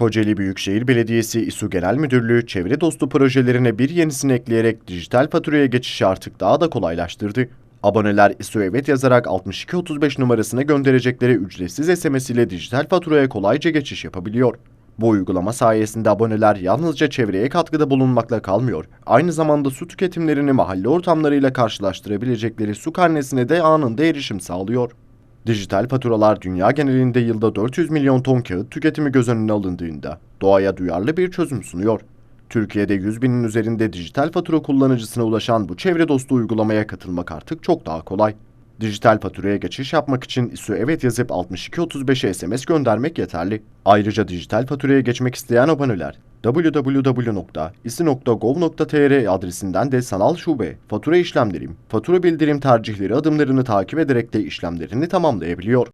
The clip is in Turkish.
Kocaeli Büyükşehir Belediyesi İSU Genel Müdürlüğü çevre dostu projelerine bir yenisini ekleyerek dijital faturaya geçişi artık daha da kolaylaştırdı. Aboneler İSU Evet yazarak 6235 numarasına gönderecekleri ücretsiz SMS ile dijital faturaya kolayca geçiş yapabiliyor. Bu uygulama sayesinde aboneler yalnızca çevreye katkıda bulunmakla kalmıyor, aynı zamanda su tüketimlerini mahalle ortamlarıyla karşılaştırabilecekleri su karnesine de anında erişim sağlıyor. Dijital faturalar dünya genelinde yılda 400 milyon ton kağıt tüketimi göz önüne alındığında doğaya duyarlı bir çözüm sunuyor. Türkiye'de 100 binin üzerinde dijital fatura kullanıcısına ulaşan bu çevre dostu uygulamaya katılmak artık çok daha kolay. Dijital faturaya geçiş yapmak için İSU Evet yazıp 6235'e SMS göndermek yeterli. Ayrıca dijital faturaya geçmek isteyen aboneler www.isi.gov.tr adresinden de sanal şube, fatura işlemlerim, fatura bildirim tercihleri adımlarını takip ederek de işlemlerini tamamlayabiliyor.